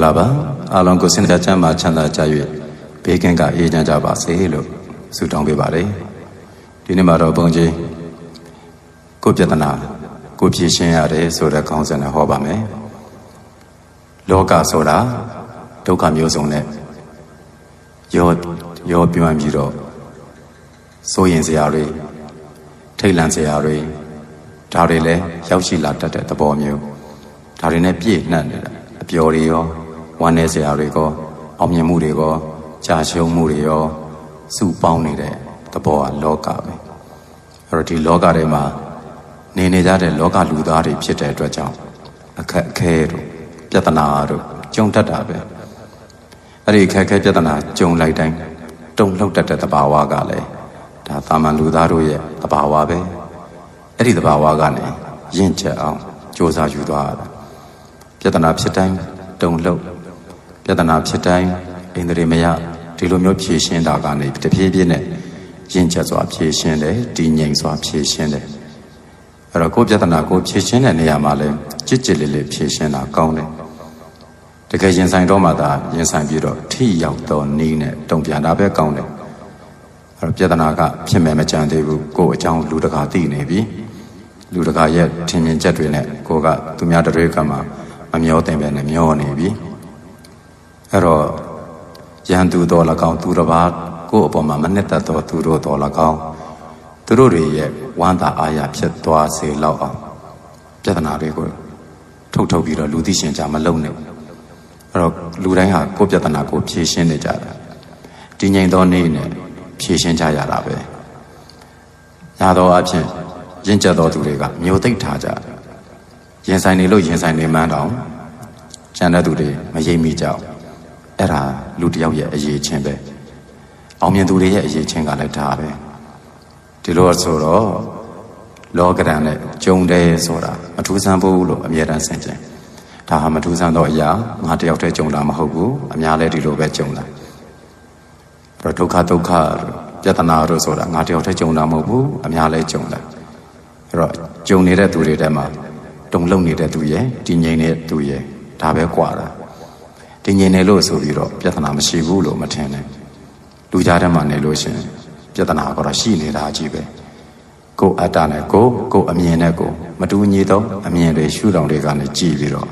္ဂလာပါအားလုံးကိုစင်ကြချမ်းမှာချမ်းသာကြ၍ဘေးကင်းကအေးချမ်းကြပါစေလို့ဆုတောင်းပေးပါတယ်ဒီနေ့မှာတော့ဘုန်းကြီးကိုယ်ပြဿနာကိုယ်ဖြေရှင်းရတယ်ဆိုတဲ့ခေါင်းစဉ်နဲ့ဟောပါမယ်လောကဆိုတာဒုက္ခမျိုးစုံနဲ့ရောရောပြွမ်းပြီးတော့စိုးရင်စရာတွေထိတ်လန့်စရာတွေဒါတွေလည်းရောက်ရှိလာတတ်တဲ့သဘောမျိုးဒါတွေနဲ့ပြည့်နှံ့နေတာအပျော်တွေရော ဝမ်းနည်းစရာတွေရောအောင်မြင်မှုတွေရောကြာရှုံးမှုတွေရောစုပေါင်းနေတဲ့သဘောကလောကပဲအဲ့တော့ဒီလောကထဲမှာနေနေကြတဲ့လောကလူသားတွေဖြစ်တဲ့အတွက်ကြောင့်အခက်အခဲတို့ပြဿနာတို့ကြုံတတ်တာပဲအဲ့ဒီအခက်အခဲပြဿနာကြုံလိုက်တိုင်းတုံ့လှုပ်တတ်တဲ့သဘာဝကလည်းဒါသာမန်လူသားတို့ရဲ့သဘာဝပဲအဲ့ဒီသဘာဝကနေရင့်ကျက်အောင်စ조사ယူသွားတာပြဿနာဖြစ်တိုင်းတုံလှုပ် ပြဿနာဖြစ်တိုင်းအိန္ဒြေမယဒီလိုမျိုးဖြေရှင်းတာကနေတဖြည်းဖြည်းနဲ့ရင့်ကျက်စွာဖြေရှင်းတယ်တည်ငြိမ်စွာဖြေရှင်းတယ်အဲ့တော့ကိုယ်ပြဿနာကိုဖြေရှင်းတဲ့နေရာမှာလဲကြစ်ကြစ်လေးလေးဖြေရှင်းတာကောင်းတယ်တကယ်ရင်ဆိုင်တော့မှသာရင်ဆိုင်ပြီးတော့ထိရောက်တော့နီးနဲ့တုံပြန်တာပဲကောင်းတယ်အဲ့တော့ပြဿနာကဖြစ်မယ်မကြံသေးဘူးကိုယ်အကြောင်းလူတကာသိနေပြီလူတကာရဲ့ထင်မြင်ချက်တွေနဲ့ကိုကသူများတွေကမှမမျောတင်ပဲနဲ့မျောနေပြီ အဲ့တော့ရန်သူတော်၎င်းသူတစ်ပါးကိုယ့်အပေါ်မှာမနှစ်သက်တော်သူတို့တော်၎င်းသူတို့တွေရဲ့ဝမ်းသာအားရဖြစ်သွားစေလောက်အောင်ပြဿနာတွေကိုထုတ်ထုတ်ပြီးတော့လူသိရှင်ကြမလုံနဲ့အဲ့တော့လူတိုင်းဟာကိုယ့်ပြဿနာကိုဖြေရှင်းနေကြတာဒီငြိမ်သောနေ့နဲ့ဖြေရှင်းကြရတာပဲညာတော်အဖြစ်ရင့်ကျက်တော်သူတွေကမျိုးသိပ်ထားကြရင်ဆိုင်နေလို့ရင်ဆိုင်နေမှန်းတော့ကျန်တဲ့သူတွေမရိပ်မိကြအောင် အဲ့ဒါလူတယောက်ရဲ့အရေးချင်းပဲအောင်မြင်သူတွေရဲ့အရေးချင်းကလည်းဒါပဲဒီလိုဆိုတော့လောကဒဏ်နဲ့ကြုံတယ်ဆိုတာမထူးဆန်းဘူးလို့အမြဲတမ်းဆင်ခြင်ဒါဟာမထူးဆန်းတော့အရာငါတယောက်တည်းကြုံတာမဟုတ်ဘူးအများလည်းဒီလိုပဲကြုံတာပြဒုက္ခဒုက္ခပြဿနာတို့ဆိုတာငါတယောက်တည်းကြုံတာမဟုတ်ဘူးအများလည်းကြုံတာအဲ့တော့ကြုံနေတဲ့သူတွေထဲမှာတုံ့လုံနေတဲ့သူရဲ့တည်ငြိမ်နေတဲ့သူရဲ့ဒါပဲကွာတာ တာဒီငြိမ်နေလို့ဆိုပြီးတော့ပြဿနာမရှိဘူးလို့မထင်နဲ့လူကြားထဲမှာနေလို့ရှင်ပြဿနာကတော့ရှိနေတာကြီးပဲကိုယ်အတ္တနဲ့ကိုယ်ကိုယ်အမြင်နဲ့ကိုယ်မတူညီသောအမြင်တွေရှုထောင့်တွေကနေကြည်ပြီးတော့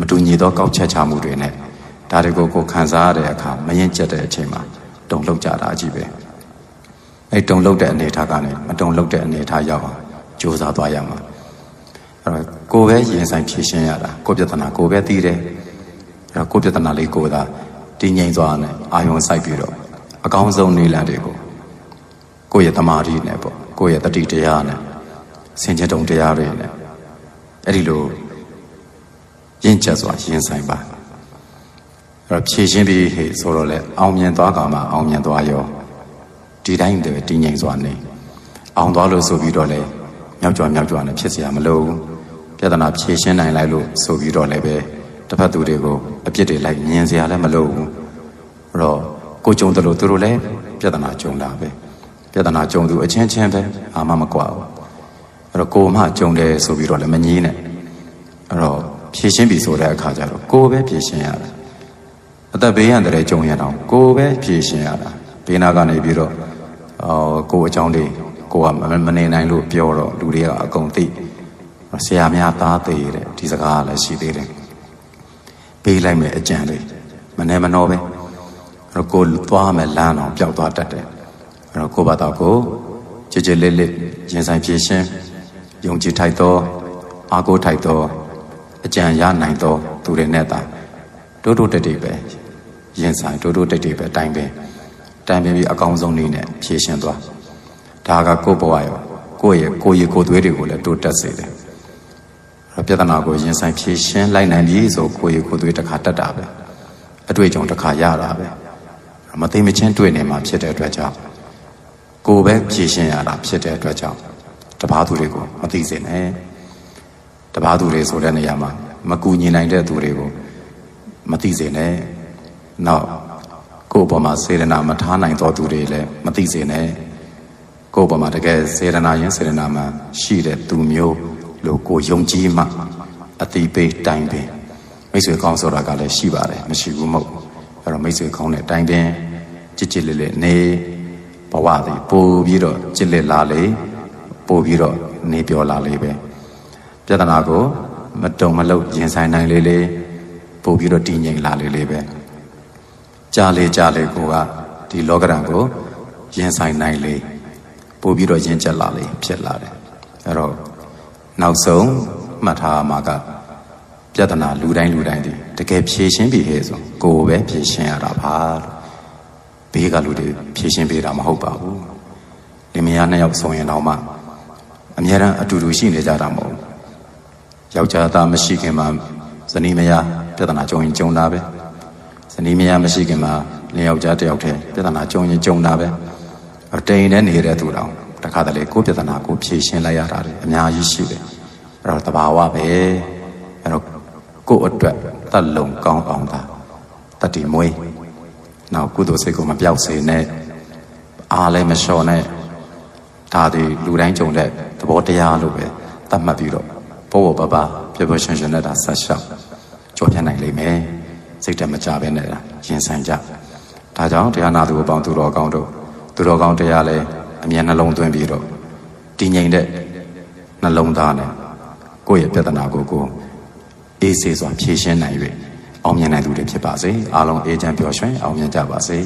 မတူညီသောကောက်ချက်ချမှုတွေနဲ့ဒါတွေကိုကိုယ်ခံစားရတဲ့အခါမရင်ကျက်တဲ့အချိန်မှာတုံ့လောက်ကြတာကြီးပဲအဲတုံ့လောက်တဲ့အနေထားကနေမတုံ့လောက်တဲ့အနေထားရောက်အောင်ကြိုးစားသွားရမှာအဲ့တော့ကိုယ်ပဲရင်ဆိုင်ဖြေရှင်းရတာကိုယ်ပြဿနာကိုယ်ပဲသိတယ် အဲ့တော့ကိုယ်ပြဿနာလေးကိုယ်သာတည်ငြိမ်သွားနဲ့အာယုံစိုက်ပြီးတော့အကောင်းဆုံးနေလန်တွေကိုကိုယ့်ရဲ့တမာတိနဲ့ပေါ့ကိုယ့်ရဲ့တတိတရားနဲ့ဆင်ခြင်တုံတရားတွေနဲ့အဲ့ဒီလိုရင့်ကျက်စွာရင်ဆိုင်ပါအဲ့တော့ဖြည့်ရှင်းပြီးဟေ့ဆိုတော့လေအောင်မြင်သွားကမှအောင်မြင်သွားရောဒီတိုင်းတည်းတည်ငြိမ်စွာနေအောင်သွားလို့ဆိုပြီးတော့လေမြောက်ကြွမြောက်ကြွနဲ့ဖြစ်เสียမလို့ပြဿနာဖြည့်ရှင်းနိုင်လိုက်လို့ဆိုပြီးတော့လည်းပဲ တစ်ဖက်သူတွေကိုအပြစ်တွေလိုက်မြင်စရာလည်းမလိုဘူးအဲ့တော့ကိုကြုံတယ်လို့သူတို့လည်းပြဿနာကြုံတာပဲပြဿနာကြုံသူအချင်းချင်းပဲအာမမကွာဘူးအဲ့တော့ကိုမှကြုံတယ်ဆိုပြီးတော့လည်းမငြင်းနဲ့အဲ့တော့ဖြည့်ရှင်းပြီဆိုတဲ့အခါကျတော့ကိုပဲဖြည့်ရှင်းရတယ်အသက်ဘေးရန်တဲ့ကြုံရအောင်ကိုပဲဖြည့်ရှင်းရတာဘေးနာကနေပြီးတော့အော်ကိုအကြောင်းတွေကိုကမနေနိုင်လို့ပြောတော့လူတွေကအကုန်သိဆရာများသားသေးတယ်ဒီစကားကလည်းရှိသေးတယ် ပေးလိုက်မယ်အကြံလေးမနေမနှောပဲအဲ့တော့ကိုသွားမယ်လမ်းအောင်ပျောက်သွားတတ်တယ်အဲ့တော့ကိုဘာတော့ကိုကြည်ကြည်လေးလေးရင်ဆိုင်ဖြည့်ရှင်းယုံကြည်ထိုက်သောအားကိုးထိုက်သောအကြံရနိုင်သောသူတွေနဲ့တာတိုးတိုးတက်တက်ပဲရင်ဆိုင်တိုးတိုးတက်တက်ပဲတိုင်ပင်တိုင်ပင်ပြီးအကောင်းဆုံးနည်းနဲ့ဖြည့်ရှင်းသွားဒါကကိုယ့်ဘဝရောကိုယ့်ရဲ့ကိုယ်ရည်ကိုယ်သွေးတွေကိုလည်းတိုးတက်စေတယ်အဲ့ ပြဿနာကိုရင်ဆိုင်ဖြည့်ရှင်းလိုက်နိုင်ပြီဆိုကိုယ်ရည်ကိုယ်သွေးတစ်ခါတက်တာပဲအတွေ့အကြုံတစ်ခါရတာပဲမသိမချင်းတွေ့နေမှာဖြစ်တဲ့အတွက်ကြောင့်ကိုယ်ပဲဖြည့်ရှင်းရတာဖြစ်တဲ့အတွက်ကြောင့်တပားသူတွေကိုမသိစေနဲ့တပားသူတွေဆိုတဲ့နေရာမှာမကူညီနိုင်တဲ့သူတွေကိုမသိစေနဲ့နောက်ကိုယ့်ဘဝမှာစေရနာမထားနိုင်သောသူတွေလည်းမသိစေနဲ့ကိုယ့်ဘဝမှာတကယ်စေရနာရင်စေရနာမှရှိတဲ့သူမျိုး လို့ကိုယုံကြည်မှအတိပေးတိုင်ပင်မိတ်ဆွေကောင်းဆိုတာကလည်းရှိပါတယ်မရှိဘူးမဟုတ်ဘူးအဲ့တော့မိတ်ဆွေကောင်းတဲ့အတိုင်းပင်ကြစ်ကြစ်လေးလေးနေဘဝသည်ပို့ပြီးတော့ကြစ်လက်လာလေပို့ပြီးတော့နေပြောလာလေပဲပြဿနာကိုမတုံမလုတ်ရင်ဆိုင်နိုင်လေလေပို့ပြီးတော့တည်ငြိမ်လာလေလေပဲကြားလေကြားလေကိုကဒီလောကရန်ကိုရင်ဆိုင်နိုင်လေပို့ပြီးတော့ရင်ကျက်လာလေဖြစ်လာတယ်အဲ့တော့ နောက်ဆုံးမှတ်ထားမှာကပြဿနာလူတိုင်းလူတိုင်းဒီတကယ်ဖြေရှင်းပြီဟဲ့ဆိုကိုယ်ပဲဖြေရှင်းရတာပါလို့ဘေးကလူတွေဖြေရှင်းပေးတာမဟုတ်ပါဘူးလင်မယားနှစ်ယောက်ဆိုရင်တော့မှအများရန်အတူတူရှိနေကြတာမဟုတ်ဘူးယောက်ျားသားမရှိခင်မှာဇနီးမယားပြဿနာကြုံရင်ကြုံတာပဲဇနီးမယားမရှိခင်မှာလင်ယောက်ျားတစ်ယောက်တည်းပြဿနာကြုံရင်ကြုံတာပဲအတိန်နဲ့နေတဲ့သူတောင် တခါတလေကိုယ်ပြဿနာကိုဖြေရှင်းလိုက်ရတာလေအများကြီးရှိတယ်အဲ့တော့တဘာဝပဲအဲ့တော့ကိုယ့်အတွက်တတ်လုံကောင်းအောင်သာတတိမွေးနောက်ကုသိုလ်စိတ်ကိုမပြောက်စေနဲ့အားလည်းမလျှော့နဲ့ဒါဒီလူတိုင်းကြုံတဲ့သဘောတရားလို့ပဲသတ်မှတ်ပြီးတော့ဘောဘောပပပြပြရှင်ရှင်နဲ့ဒါဆက်လျှောက်ကြော်ပြနိုင်လိမ့်မယ်စိတ်တမကြပဲနဲ့ရင်ဆိုင်ကြဒါကြောင့်တရားနာသူအပေါင်းသူတော်ကောင်းတို့သူတော်ကောင်းတရားလည်း အမြဲနှလုံးသွင်းပြီးတော့တည်ငြိမ်တဲ့နှလုံးသားနဲ့ကိုယ့်ရဲ့ပြဿနာကိုကိုယ်အေးဆေးစွာဖြေရှင်းနိုင်၍အောင်မြင်နိုင်သူတွေဖြစ်ပါစေအားလုံးအေးချမ်းပျော်ရွှင်အောင်မြင်ကြပါစေ